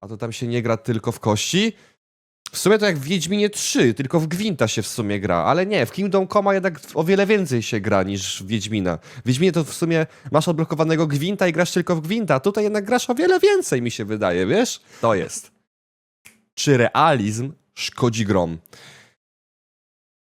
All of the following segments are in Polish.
a to tam się nie gra tylko w kości. W sumie to jak w Wiedźminie 3, tylko w Gwinta się w sumie gra, ale nie, w Kingdom Come jednak o wiele więcej się gra niż w Wiedźmina. W Wiedźminie to w sumie masz odblokowanego Gwinta i grasz tylko w Gwinta, a tutaj jednak grasz o wiele więcej, mi się wydaje, wiesz? To jest. Czy realizm szkodzi grom?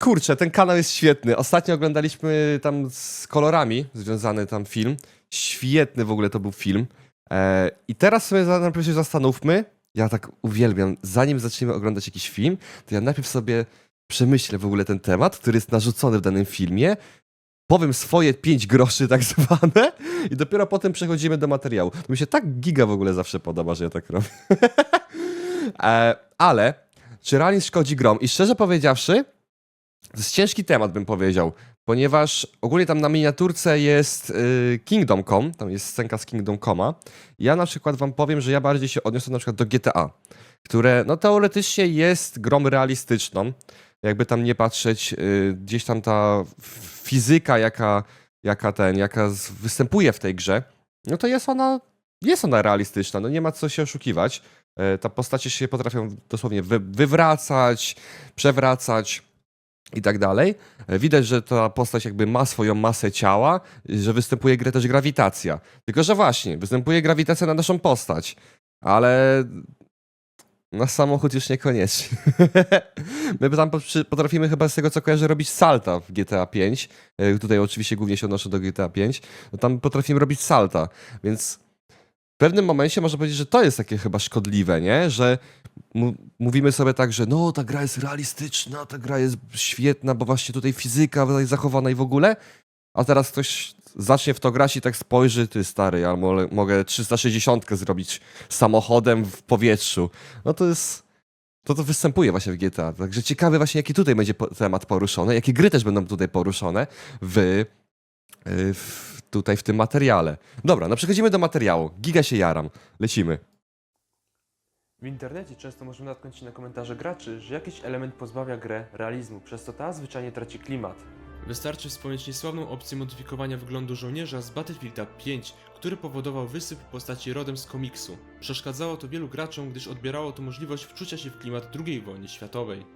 Kurczę, ten kanał jest świetny. Ostatnio oglądaliśmy tam z kolorami związany tam film. Świetny w ogóle to był film. E, I teraz sobie najpierw się zastanówmy. Ja tak uwielbiam, zanim zaczniemy oglądać jakiś film, to ja najpierw sobie przemyślę w ogóle ten temat, który jest narzucony w danym filmie. Powiem swoje pięć groszy tak zwane i dopiero potem przechodzimy do materiału. To mi się tak giga w ogóle zawsze podoba, że ja tak robię. e, ale czy realizm szkodzi grom? I szczerze powiedziawszy, to jest ciężki temat, bym powiedział, ponieważ ogólnie tam na miniaturce jest y, Kingdom Come, tam jest scenka z Kingdom Coma. Ja na przykład wam powiem, że ja bardziej się odniosę na przykład do GTA, które no teoretycznie jest grą realistyczną. Jakby tam nie patrzeć, y, gdzieś tam ta fizyka, jaka, jaka ten, jaka występuje w tej grze, no to jest ona, jest ona realistyczna, no nie ma co się oszukiwać. E, Ta postacie się potrafią dosłownie wy, wywracać, przewracać i tak dalej. Widać, że ta postać jakby ma swoją masę ciała, że występuje też grawitacja. Tylko, że właśnie, występuje grawitacja na naszą postać, ale na samochód już niekoniecznie. My tam potrafimy chyba z tego, co kojarzę, robić salta w GTA 5. E, Tutaj oczywiście głównie się odnoszę do GTA 5. No tam potrafimy robić salta, więc w pewnym momencie można powiedzieć, że to jest takie chyba szkodliwe, nie? Że mówimy sobie tak, że no, ta gra jest realistyczna, ta gra jest świetna, bo właśnie tutaj fizyka jest zachowana i w ogóle, a teraz ktoś zacznie w to grać i tak spojrzy, ty stary, ja mo- mogę 360 zrobić samochodem w powietrzu. No to jest... To to występuje właśnie w GTA. Także ciekawy właśnie, jaki tutaj będzie po temat poruszony, jakie gry też będą tutaj poruszone w, y, w, tutaj w tym materiale. Dobra, no przechodzimy do materiału. Giga się jaram. Lecimy. W internecie często możemy natknąć się na komentarze graczy, że jakiś element pozbawia grę realizmu, przez co ta zwyczajnie traci klimat. Wystarczy wspomnieć niesławną opcję modyfikowania wyglądu żołnierza z Battlefielda 5, który powodował wysyp postaci rodem z komiksu. Przeszkadzało to wielu graczom, gdyż odbierało to możliwość wczucia się w klimat II wojny światowej.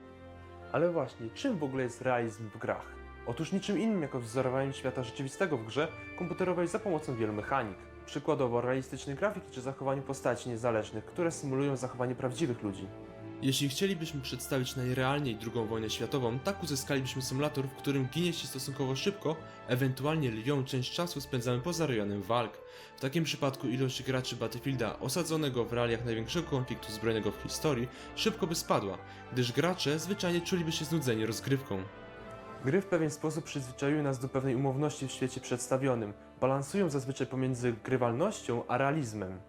Ale właśnie, czym w ogóle jest realizm w grach? Otóż niczym innym jako wzorowaniem świata rzeczywistego w grze komputerowej za pomocą wielu mechanik. Przykładowo realistycznej grafiki czy zachowaniu postaci niezależnych, które symulują zachowanie prawdziwych ludzi. Jeśli chcielibyśmy przedstawić najrealniej II wojnę światową, tak uzyskalibyśmy symulator, w którym ginie się stosunkowo szybko, ewentualnie lwią część czasu spędzamy poza rejonem walk. W takim przypadku ilość graczy Battlefielda osadzonego w realiach największego konfliktu zbrojnego w historii szybko by spadła, gdyż gracze zwyczajnie czuliby się znudzeni rozgrywką. Gry w pewien sposób przyzwyczaiły nas do pewnej umowności w świecie przedstawionym, balansują zazwyczaj pomiędzy grywalnością a realizmem.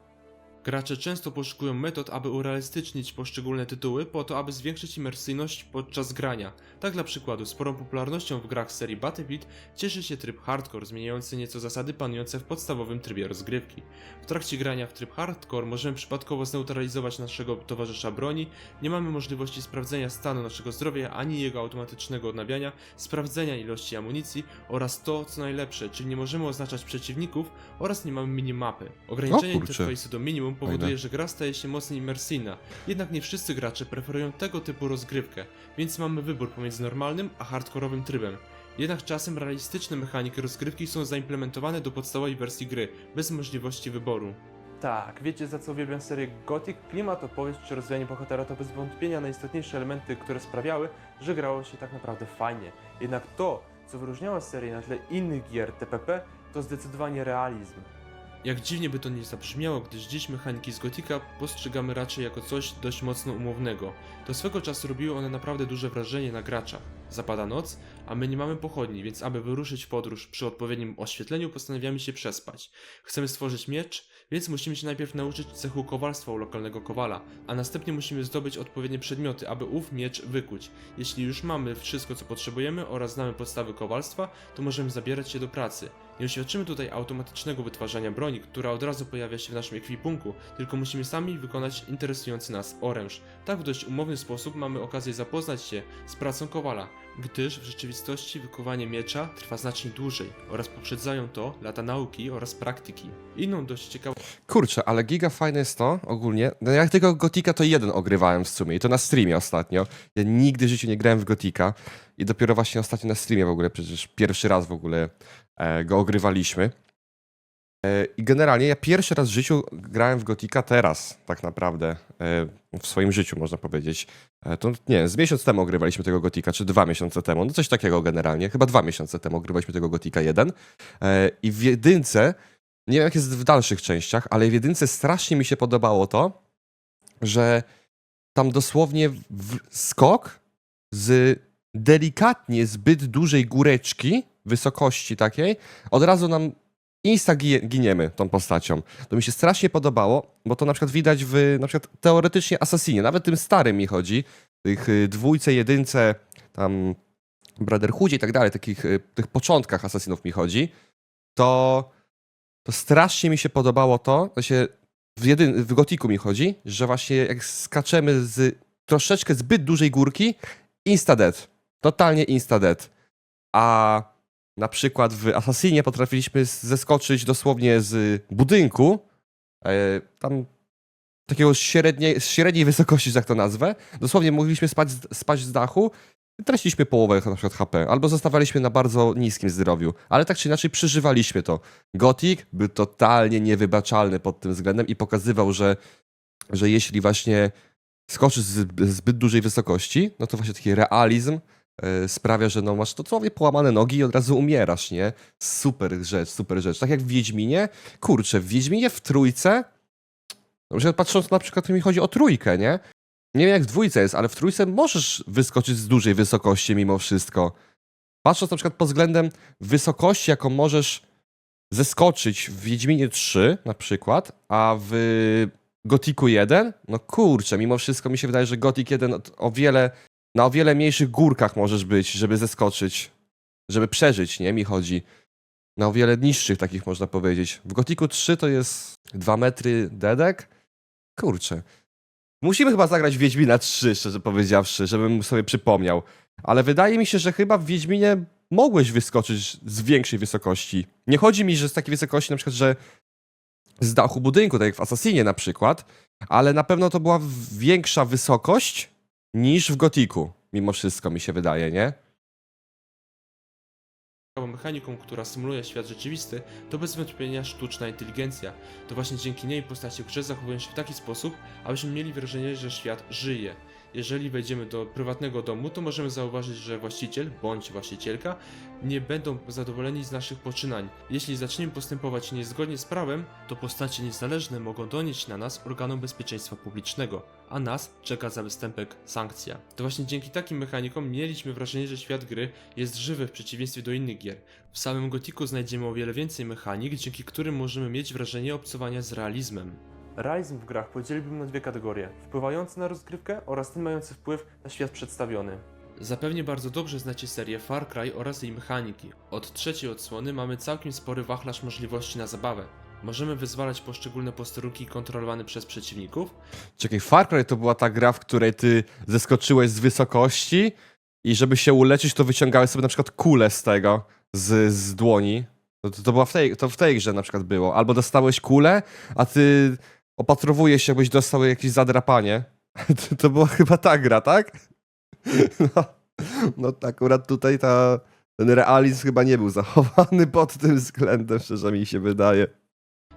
Gracze często poszukują metod, aby urealistycznić poszczególne tytuły po to, aby zwiększyć imersyjność podczas grania. Tak dla przykładu, sporą popularnością w grach serii Battlefield cieszy się tryb hardcore, zmieniający nieco zasady panujące w podstawowym trybie rozgrywki. W trakcie grania w tryb hardcore możemy przypadkowo zneutralizować naszego towarzysza broni, nie mamy możliwości sprawdzenia stanu naszego zdrowia ani jego automatycznego odnawiania, sprawdzenia ilości amunicji oraz to, co najlepsze, czyli nie możemy oznaczać przeciwników oraz nie mamy minimapy. Ograniczenie interfejsu do minimum powoduje, Fajne. że gra staje się mocno imersyjna. Jednak nie wszyscy gracze preferują tego typu rozgrywkę, więc mamy wybór pomiędzy normalnym a hardkorowym trybem. Jednak czasem realistyczne mechaniki rozgrywki są zaimplementowane do podstawowej wersji gry, bez możliwości wyboru. Tak, wiecie za co uwielbiam serię Gothic? Klimat, opowieść czy rozwijanie bohatera to bez wątpienia najistotniejsze elementy, które sprawiały, że grało się tak naprawdę fajnie. Jednak to, co wyróżniało serię na tle innych gier TPP, to zdecydowanie realizm. Jak dziwnie by to nie zabrzmiało, gdyż dziś mechaniki z Gotika postrzegamy raczej jako coś dość mocno umownego. Do swego czasu robiły one naprawdę duże wrażenie na graczach. Zapada noc, a my nie mamy pochodni, więc aby wyruszyć w podróż przy odpowiednim oświetleniu postanawiamy się przespać. Chcemy stworzyć miecz, więc musimy się najpierw nauczyć cechu kowalstwa u lokalnego kowala, a następnie musimy zdobyć odpowiednie przedmioty, aby ów miecz wykuć. Jeśli już mamy wszystko co potrzebujemy oraz znamy podstawy kowalstwa, to możemy zabierać się do pracy. Nie oświadczymy tutaj automatycznego wytwarzania broni, która od razu pojawia się w naszym ekwipunku, tylko musimy sami wykonać interesujący nas oręż. Tak w dość umowny sposób mamy okazję zapoznać się z pracą kowala. Gdyż w rzeczywistości wykuwanie miecza trwa znacznie dłużej oraz poprzedzają to lata nauki oraz praktyki. Inną dość ciekawą Kurczę, ale giga fajne jest to ogólnie. No jak tego Gotika to jeden ogrywałem w sumie i to na streamie ostatnio. Ja nigdy w życiu nie grałem w Gotika i dopiero właśnie ostatnio na streamie w ogóle, przecież pierwszy raz w ogóle e, go ogrywaliśmy. E, I generalnie ja pierwszy raz w życiu grałem w Gotika teraz, tak naprawdę, e, w swoim życiu można powiedzieć. E, to nie, z miesiąc temu ogrywaliśmy tego Gotika, czy dwa miesiące temu, no coś takiego generalnie. Chyba dwa miesiące temu ogrywaliśmy tego Gotika 1. E, I w jedynce nie wiem jak jest w dalszych częściach, ale w jedynce strasznie mi się podobało to, że tam dosłownie skok z delikatnie zbyt dużej góreczki, wysokości takiej, od razu nam insta ginie- giniemy tą postacią. To mi się strasznie podobało, bo to na przykład widać w na przykład teoretycznie Assassinie, nawet tym starym mi chodzi, tych y, dwójce, jedynce, tam Brotherhoodzie i tak dalej, takich y, tych początkach Assassinów mi chodzi, to to strasznie mi się podobało to, to się w, jedyn, w Gotiku mi chodzi, że właśnie jak skaczemy z troszeczkę zbyt dużej górki, insta dead. Totalnie insta dead. A na przykład w Assassinie potrafiliśmy zeskoczyć dosłownie z budynku, e, tam takiego średniej, średniej wysokości, tak to nazwę. Dosłownie mogliśmy spać, spać z dachu, traciliśmy połowę na przykład HP, albo zostawaliśmy na bardzo niskim zdrowiu, ale tak czy inaczej przeżywaliśmy to. Gothic był totalnie niewybaczalny pod tym względem i pokazywał, że, że jeśli właśnie skoczysz z zbyt dużej wysokości, no to właśnie taki realizm sprawia, że no masz dosłownie połamane nogi i od razu umierasz, nie? Super rzecz, super rzecz. Tak jak w Wiedźminie, kurczę, w Wiedźminie w trójce, przykład patrząc na przykład mi chodzi o trójkę, nie? Nie wiem jak w dwójce jest, ale w trójce możesz wyskoczyć z dużej wysokości mimo wszystko. Patrząc na przykład pod względem wysokości, jaką możesz zeskoczyć w Wiedźminie 3 na przykład, a w Gotiku 1, no kurczę, mimo wszystko mi się wydaje, że Gotik 1 o- o wiele, na o wiele mniejszych górkach możesz być, żeby zeskoczyć, żeby przeżyć, nie? Mi chodzi. Na o wiele niższych takich można powiedzieć. W Gotiku 3 to jest 2 metry dedek. Kurczę. Musimy chyba zagrać Wiedźmina 3, szczerze powiedziawszy, żebym sobie przypomniał. Ale wydaje mi się, że chyba w Wiedźminie mogłeś wyskoczyć z większej wysokości. Nie chodzi mi, że z takiej wysokości, na przykład, że z dachu budynku, tak jak w Assassinie na przykład, ale na pewno to była większa wysokość niż w Gotiku. Mimo wszystko mi się wydaje, nie? mechaniką, która symuluje świat rzeczywisty, to bez wątpienia sztuczna inteligencja. To właśnie dzięki niej postacie grze zachowują się w taki sposób, abyśmy mieli wrażenie, że świat żyje. Jeżeli wejdziemy do prywatnego domu, to możemy zauważyć, że właściciel bądź właścicielka nie będą zadowoleni z naszych poczynań. Jeśli zaczniemy postępować niezgodnie z prawem, to postacie niezależne mogą donieść na nas organom bezpieczeństwa publicznego, a nas czeka za występek sankcja. To właśnie dzięki takim mechanikom mieliśmy wrażenie, że świat gry jest żywy w przeciwieństwie do innych gier. W samym Gotiku znajdziemy o wiele więcej mechanik, dzięki którym możemy mieć wrażenie obcowania z realizmem. Realizm w grach podzieliłbym na dwie kategorie: wpływający na rozgrywkę oraz ten mający wpływ na świat przedstawiony. Zapewnie bardzo dobrze znacie serię Far Cry oraz jej mechaniki. Od trzeciej odsłony mamy całkiem spory wachlarz możliwości na zabawę. Możemy wyzwalać poszczególne posterunki kontrolowane przez przeciwników, Czekaj, Far Cry to była ta gra, w której ty zeskoczyłeś z wysokości i żeby się uleczyć, to wyciągałeś sobie na przykład kulę z tego, z, z dłoni. To, to, była w tej, to w tej grze na przykład było. Albo dostałeś kulę, a ty opatrowujesz się, jakbyś dostał jakieś zadrapanie. To, to była chyba ta gra, tak? No, no akurat tutaj ta, ten realizm chyba nie był zachowany pod tym względem, szczerze mi się wydaje.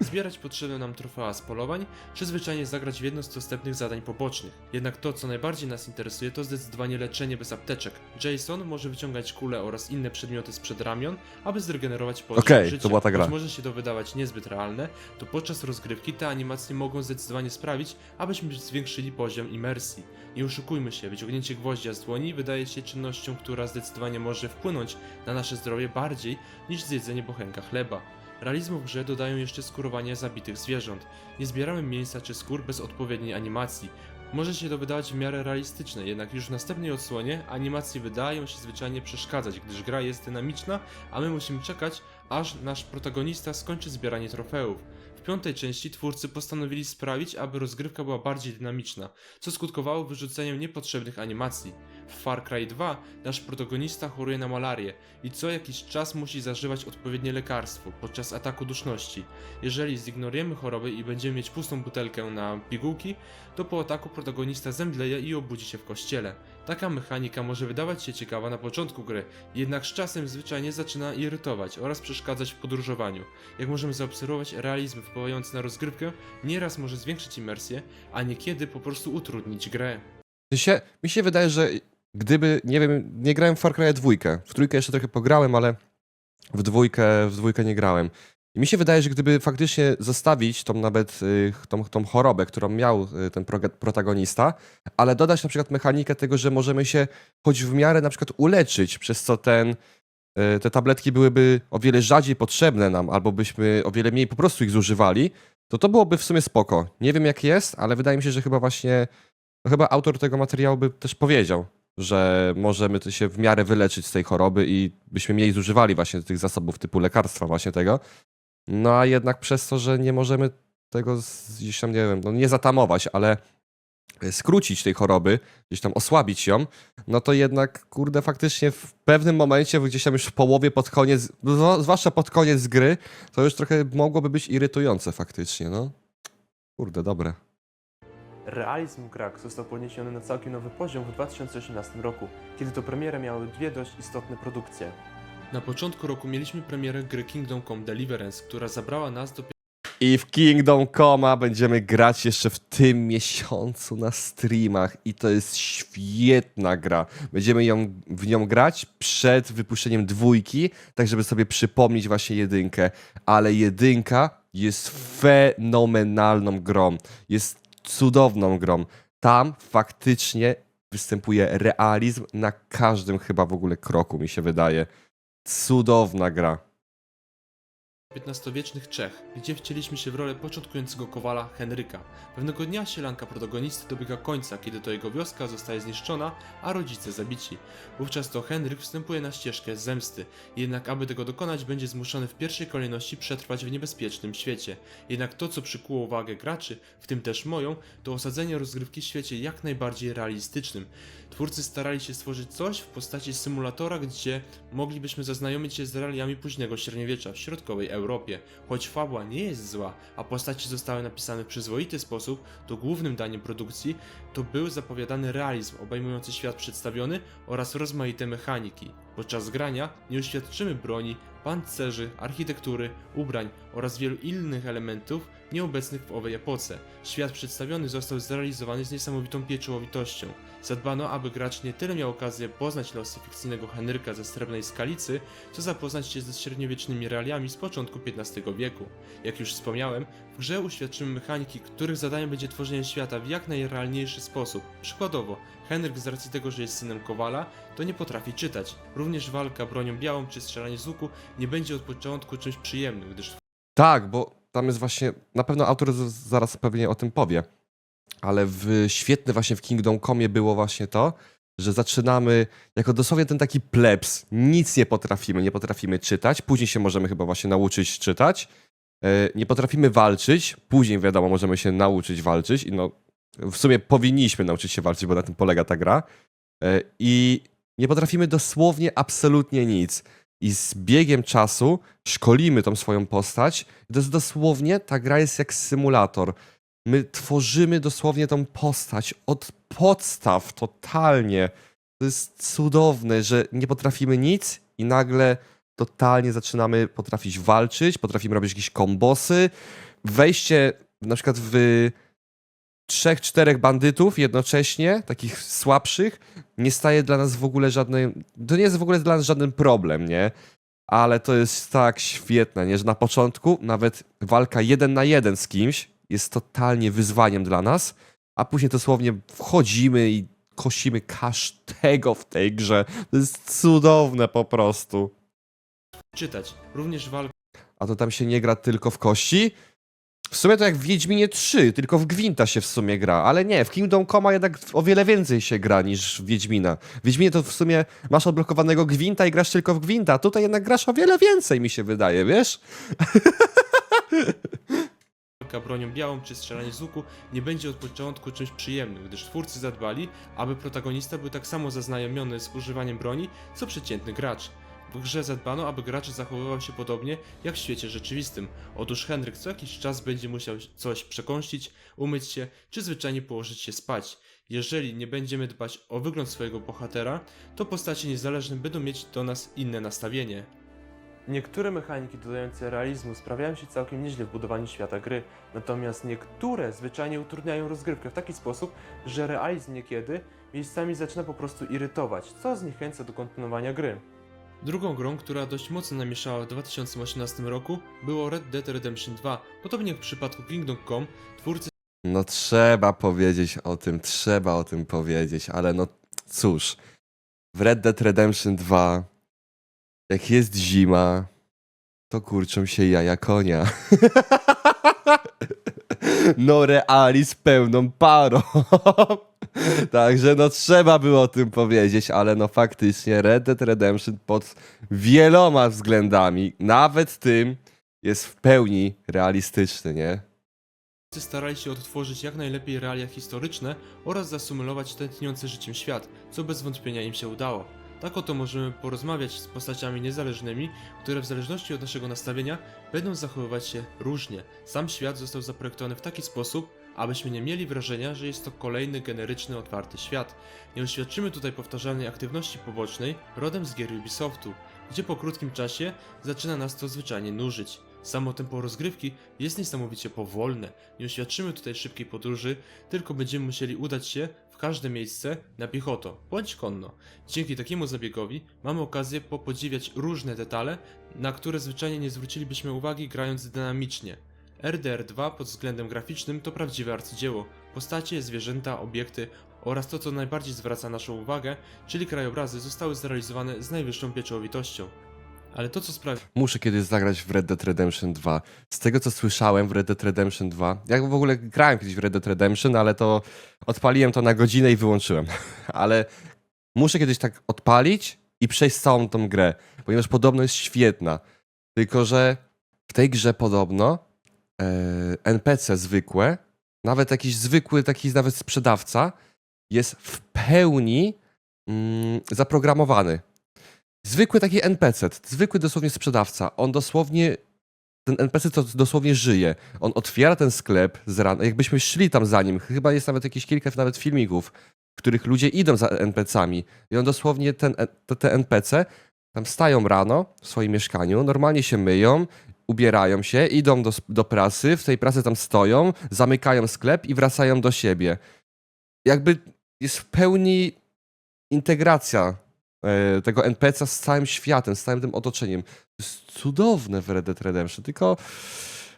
Zbierać potrzebne nam trofea z polowań, czy zwyczajnie zagrać w jedno z dostępnych zadań pobocznych. Jednak to, co najbardziej nas interesuje, to zdecydowanie leczenie bez apteczek. Jason może wyciągać kule oraz inne przedmioty sprzed ramion, aby zregenerować poziom Okej, to życia. była ta gra. Choć może się to wydawać niezbyt realne, to podczas rozgrywki te animacje mogą zdecydowanie sprawić, abyśmy zwiększyli poziom imersji. Nie oszukujmy się, wyciągnięcie gwoździa z dłoni wydaje się czynnością, która zdecydowanie może wpłynąć na nasze zdrowie bardziej niż zjedzenie bochenka chleba. Realizmu w grze dodają jeszcze skurowanie zabitych zwierząt. Nie zbieramy mięsa czy skór bez odpowiedniej animacji. Może się to wydawać w miarę realistyczne, jednak już w następnej odsłonie animacje wydają się zwyczajnie przeszkadzać, gdyż gra jest dynamiczna, a my musimy czekać, aż nasz protagonista skończy zbieranie trofeów. W piątej części twórcy postanowili sprawić, aby rozgrywka była bardziej dynamiczna, co skutkowało wyrzuceniem niepotrzebnych animacji. W Far Cry 2 nasz protagonista choruje na malarię i co jakiś czas musi zażywać odpowiednie lekarstwo podczas ataku duszności. Jeżeli zignorujemy chorobę i będziemy mieć pustą butelkę na pigułki, to po ataku protagonista zemdleje i obudzi się w kościele. Taka mechanika może wydawać się ciekawa na początku gry, jednak z czasem zwyczajnie zaczyna irytować oraz przeszkadzać w podróżowaniu. Jak możemy zaobserwować, realizm wpływający na rozgrywkę nieraz może zwiększyć imersję, a niekiedy po prostu utrudnić grę. Się, mi się wydaje, że gdyby, nie wiem, nie grałem w Far Cry dwójkę. W trójkę jeszcze trochę pograłem, ale w dwójkę, w dwójkę nie grałem. I mi się wydaje, że gdyby faktycznie zostawić tą nawet y, tą, tą chorobę, którą miał y, ten protagonista, ale dodać na przykład mechanikę tego, że możemy się choć w miarę na przykład uleczyć, przez co ten, y, te tabletki byłyby o wiele rzadziej potrzebne nam, albo byśmy o wiele mniej po prostu ich zużywali, to to byłoby w sumie spoko. Nie wiem jak jest, ale wydaje mi się, że chyba właśnie chyba autor tego materiału by też powiedział, że możemy się w miarę wyleczyć z tej choroby i byśmy mniej zużywali właśnie tych zasobów typu lekarstwa właśnie tego. No a jednak przez to, że nie możemy tego gdzieś tam, nie wiem, no nie zatamować, ale skrócić tej choroby, gdzieś tam osłabić ją, no to jednak, kurde, faktycznie w pewnym momencie, gdzieś tam już w połowie, pod koniec, zwłaszcza pod koniec gry, to już trochę mogłoby być irytujące faktycznie, no. Kurde, dobre. Realizm Crack został podniesiony na całkiem nowy poziom w 2018 roku, kiedy to premierę miały dwie dość istotne produkcje. Na początku roku mieliśmy premierę gry Kingdom Come Deliverance, która zabrała nas do I w Kingdom Coma będziemy grać jeszcze w tym miesiącu na streamach i to jest świetna gra. Będziemy ją, w nią grać przed wypuszczeniem dwójki, tak żeby sobie przypomnieć właśnie jedynkę. Ale jedynka jest fenomenalną grą. Jest cudowną grą. Tam faktycznie występuje realizm na każdym chyba w ogóle kroku, mi się wydaje. Cudowna gra. XV-wiecznych Czech, gdzie wcieliśmy się w rolę początkującego kowala Henryka. Pewnego dnia sielanka protagonisty dobiega końca, kiedy to jego wioska zostaje zniszczona, a rodzice zabici. Wówczas to Henryk wstępuje na ścieżkę zemsty, jednak aby tego dokonać będzie zmuszony w pierwszej kolejności przetrwać w niebezpiecznym świecie. Jednak to, co przykuło uwagę graczy, w tym też moją, to osadzenie rozgrywki w świecie jak najbardziej realistycznym. Twórcy starali się stworzyć coś w postaci symulatora, gdzie moglibyśmy zaznajomić się z realiami późnego średniowiecza w środkowej Europie. Choć fabuła nie jest zła, a postaci zostały napisane w przyzwoity sposób, to głównym daniem produkcji to był zapowiadany realizm obejmujący świat przedstawiony oraz rozmaite mechaniki. Podczas grania nie uświadczymy broni, pancerzy, architektury, ubrań oraz wielu innych elementów nieobecnych w owej epoce. Świat przedstawiony został zrealizowany z niesamowitą pieczołowitością. Zadbano, aby gracz nie tyle miał okazję poznać losy fikcyjnego Henryka ze Srebrnej Skalicy, co zapoznać się ze średniowiecznymi realiami z początku XV wieku. Jak już wspomniałem, w grze uświadczymy mechaniki, których zadaniem będzie tworzenie świata w jak najrealniejszy sposób. Przykładowo, Henryk z racji tego, że jest synem Kowala, to nie potrafi czytać. Również walka bronią białą czy strzelanie z łuku nie będzie od początku czymś przyjemnym, gdyż Tak, bo tam jest właśnie, na pewno autor zaraz pewnie o tym powie, ale w, świetne właśnie w Kingdom Comie było właśnie to, że zaczynamy jako dosłownie ten taki plebs, nic nie potrafimy, nie potrafimy czytać, później się możemy chyba właśnie nauczyć czytać, e, nie potrafimy walczyć, później wiadomo, możemy się nauczyć walczyć i no, w sumie powinniśmy nauczyć się walczyć, bo na tym polega ta gra E, i nie potrafimy dosłownie absolutnie nic. I z biegiem czasu szkolimy tą swoją postać. To jest dosłownie, ta gra jest jak symulator. My tworzymy dosłownie tą postać od podstaw totalnie. To jest cudowne, że nie potrafimy nic i nagle totalnie zaczynamy potrafić walczyć, potrafimy robić jakieś kombosy. Wejście na przykład w trzech, czterech bandytów jednocześnie, takich słabszych, nie staje dla nas w ogóle żadnym. To nie jest w ogóle dla nas żaden problem, nie? Ale to jest tak świetne, nie? Że na początku nawet walka jeden na jeden z kimś jest totalnie wyzwaniem dla nas, a później dosłownie wchodzimy i kosimy każdego w tej grze. To jest cudowne po prostu. czytać. Również walka A to tam się nie gra tylko w kości? W sumie to jak w Wiedźminie 3, tylko w Gwinta się w sumie gra, ale nie, w Kingdom Come jednak o wiele więcej się gra niż w Wiedźmina. W Wiedźminie to w sumie masz odblokowanego Gwinta i grasz tylko w Gwinta, a tutaj jednak grasz o wiele więcej mi się wydaje, wiesz? bronią białą czy strzelanie z łuku nie będzie od początku czymś przyjemnym, gdyż twórcy zadbali, aby protagonista był tak samo zaznajomiony z używaniem broni, co przeciętny gracz. W grze zadbano, aby gracz zachowywał się podobnie jak w świecie rzeczywistym. Otóż Henryk co jakiś czas będzie musiał coś przekąsić, umyć się, czy zwyczajnie położyć się spać. Jeżeli nie będziemy dbać o wygląd swojego bohatera, to postacie niezależne będą mieć do nas inne nastawienie. Niektóre mechaniki dodające realizmu sprawiają się całkiem nieźle w budowaniu świata gry, natomiast niektóre zwyczajnie utrudniają rozgrywkę w taki sposób, że realizm niekiedy miejscami zaczyna po prostu irytować, co zniechęca do kontynuowania gry. Drugą grą, która dość mocno namieszała w 2018 roku, było Red Dead Redemption 2. Podobnie jak w przypadku Kingdom Come, twórcy No trzeba powiedzieć o tym, trzeba o tym powiedzieć, ale no cóż. W Red Dead Redemption 2, jak jest zima, to kurczą się jaja konia. No reali z pełną parą. Także no trzeba było o tym powiedzieć, ale no faktycznie Red Dead Redemption pod wieloma względami, nawet tym, jest w pełni realistyczny, nie? starali się odtworzyć jak najlepiej realia historyczne oraz zasymulować tętniący życiem świat, co bez wątpienia im się udało. Tak oto możemy porozmawiać z postaciami niezależnymi, które w zależności od naszego nastawienia będą zachowywać się różnie. Sam świat został zaprojektowany w taki sposób, abyśmy nie mieli wrażenia, że jest to kolejny generyczny, otwarty świat. Nie uświadczymy tutaj powtarzalnej aktywności pobocznej rodem z gier Ubisoftu, gdzie po krótkim czasie zaczyna nas to zwyczajnie nużyć. Samo tempo rozgrywki jest niesamowicie powolne. Nie uświadczymy tutaj szybkiej podróży, tylko będziemy musieli udać się w każde miejsce na piechotę bądź konno. Dzięki takiemu zabiegowi mamy okazję popodziwiać różne detale, na które zwyczajnie nie zwrócilibyśmy uwagi grając dynamicznie. RDR 2 pod względem graficznym to prawdziwe arcydzieło. Postacie, zwierzęta, obiekty oraz to co najbardziej zwraca naszą uwagę, czyli krajobrazy zostały zrealizowane z najwyższą pieczołowitością. Ale to co sprawia Muszę kiedyś zagrać w Red Dead Redemption 2. Z tego co słyszałem w Red Dead Redemption 2, ja w ogóle grałem kiedyś w Red Dead Redemption, ale to odpaliłem to na godzinę i wyłączyłem. ale muszę kiedyś tak odpalić i przejść całą tą grę, ponieważ podobno jest świetna. Tylko, że w tej grze podobno NPC zwykłe, nawet jakiś zwykły, taki nawet sprzedawca, jest w pełni mm, zaprogramowany. Zwykły taki NPC, zwykły dosłownie sprzedawca. On dosłownie, ten NPC to dosłownie żyje. On otwiera ten sklep z rana, jakbyśmy szli tam za nim. Chyba jest nawet jakieś kilka nawet filmików, w których ludzie idą za NPC-ami. I on dosłownie, ten, te, te NPC tam stają rano w swoim mieszkaniu, normalnie się myją, ubierają się, idą do, do pracy, w tej pracy tam stoją, zamykają sklep i wracają do siebie. Jakby jest w pełni integracja e, tego NPC z całym światem, z całym tym otoczeniem. To jest cudowne w Red Dead Redemption, tylko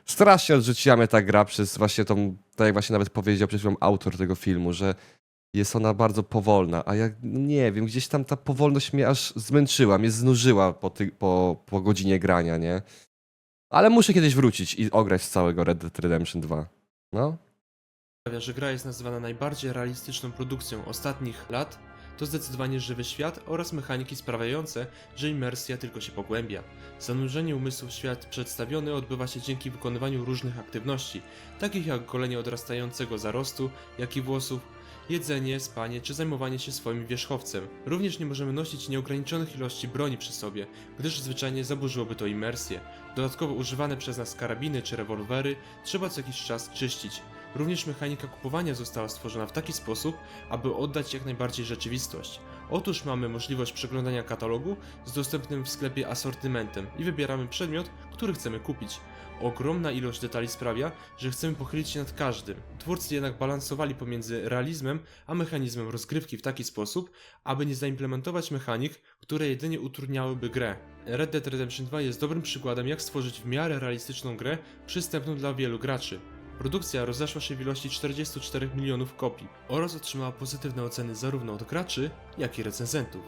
strasznie odrzuciła mnie ta gra przez właśnie tą, tak jak właśnie nawet powiedział przed chwilą autor tego filmu, że jest ona bardzo powolna, a ja nie wiem, gdzieś tam ta powolność mnie aż zmęczyła, mnie znużyła po, ty, po, po godzinie grania, nie? Ale muszę kiedyś wrócić i ograć z całego Red Dead Redemption 2. No, sprawia, że gra jest nazywana najbardziej realistyczną produkcją ostatnich lat, to zdecydowanie żywy świat oraz mechaniki sprawiające, że imersja tylko się pogłębia. Zanurzenie umysłu w świat przedstawiony odbywa się dzięki wykonywaniu różnych aktywności, takich jak golenie odrastającego zarostu, jak i włosów, jedzenie, spanie czy zajmowanie się swoim wierzchowcem. Również nie możemy nosić nieograniczonych ilości broni przy sobie, gdyż zwyczajnie zaburzyłoby to imersję. Dodatkowo używane przez nas karabiny czy rewolwery trzeba co jakiś czas czyścić. Również mechanika kupowania została stworzona w taki sposób, aby oddać jak najbardziej rzeczywistość. Otóż mamy możliwość przeglądania katalogu z dostępnym w sklepie asortymentem i wybieramy przedmiot, który chcemy kupić. Ogromna ilość detali sprawia, że chcemy pochylić się nad każdym. Twórcy jednak balansowali pomiędzy realizmem a mechanizmem rozgrywki w taki sposób, aby nie zaimplementować mechanik, które jedynie utrudniałyby grę. Red Dead Redemption 2 jest dobrym przykładem jak stworzyć w miarę realistyczną grę przystępną dla wielu graczy. Produkcja rozeszła się w ilości 44 milionów kopii oraz otrzymała pozytywne oceny zarówno od graczy, jak i recenzentów.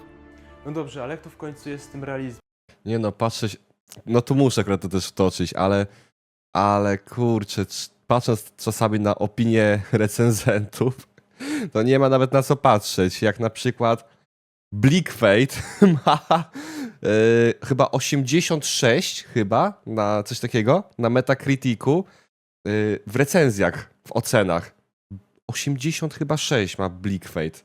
No dobrze, ale jak to w końcu jest z tym realizmem? nie no, patrzę, się- no tu muszę akurat to też wtoczyć, ale, ale kurczę, patrząc czasami na opinie recenzentów, to nie ma nawet na co patrzeć, jak na przykład Bleak Fate ma e, chyba 86 chyba, na coś takiego, na Metacriticu, w recenzjach, w ocenach 80 chyba 6 ma Bleak Fate.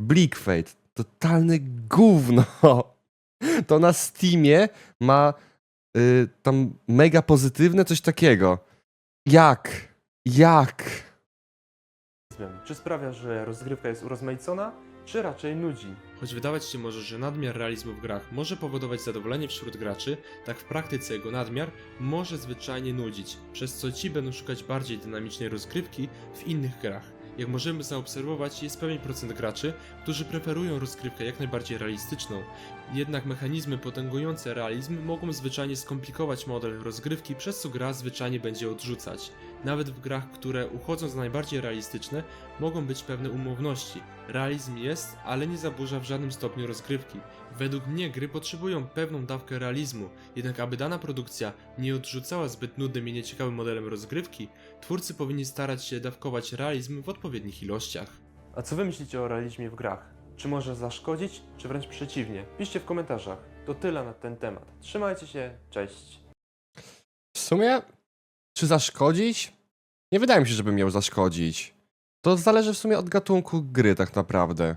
Bleak Fate, totalne gówno. To na Steamie ma y, tam mega pozytywne coś takiego. Jak? Jak? Czy sprawia, że rozgrywka jest urozmaicona, czy raczej nudzi? Choć wydawać się może, że nadmiar realizmu w grach może powodować zadowolenie wśród graczy, tak w praktyce jego nadmiar może zwyczajnie nudzić, przez co ci będą szukać bardziej dynamicznej rozgrywki w innych grach. Jak możemy zaobserwować, jest pewien procent graczy, którzy preferują rozgrywkę jak najbardziej realistyczną, jednak mechanizmy potęgujące realizm mogą zwyczajnie skomplikować model rozgrywki, przez co gra zwyczajnie będzie odrzucać. Nawet w grach, które uchodzą za najbardziej realistyczne, mogą być pewne umowności. Realizm jest, ale nie zaburza w żadnym stopniu rozgrywki. Według mnie gry potrzebują pewną dawkę realizmu, jednak aby dana produkcja nie odrzucała zbyt nudnym i nieciekawym modelem rozgrywki, twórcy powinni starać się dawkować realizm w odpowiednich ilościach. A co wy myślicie o realizmie w grach? Czy może zaszkodzić, czy wręcz przeciwnie? Piszcie w komentarzach. To tyle na ten temat. Trzymajcie się, cześć! W sumie, czy zaszkodzić? Nie wydaje mi się, żeby miał zaszkodzić. To zależy w sumie od gatunku gry tak naprawdę.